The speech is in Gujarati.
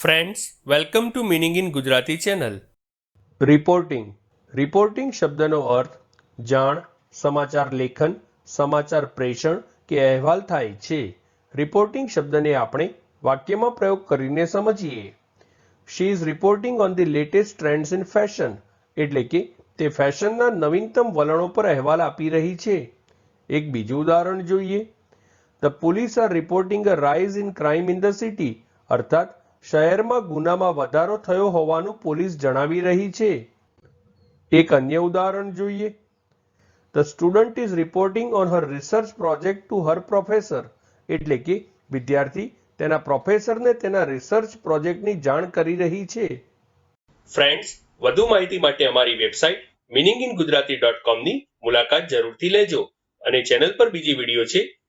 Friends welcome to meaning in Gujarati channel reporting reporting શબ્દનો અર્થ જાણ, સમાચાર લેખન, સમાચાર પ્રેષણ કે અહેવાલ થાય છે. રિપોર્ટિંગ શબ્દને આપણે વાક્યમાં પ્રયોગ કરીને સમજીએ. She is reporting on the latest trends in fashion એટલે કે તે ફેશનના નવીનતમ વલણો પર અહેવાલ આપી રહી છે. એક બીજું ઉદાહરણ જોઈએ. The police are reporting a rise in crime in the city અર્થાત શહેરમાં ગુનામાં વધારો થયો હોવાનું પોલીસ જણાવી રહી છે. એક અન્ય ઉદાહરણ જોઈએ. The student is reporting on her research project to her professor એટલે કે વિદ્યાર્થી તેના પ્રોફેસરને તેના રિસર્ચ પ્રોજેક્ટની જાણ કરી રહી છે. ફ્રેન્ડ્સ વધુ માહિતી માટે અમારી website meaning in Gujarati dot કોમની મુલાકાત જરૂરથી લેજો અને ચેનલ પર બીજી વીડિયો છે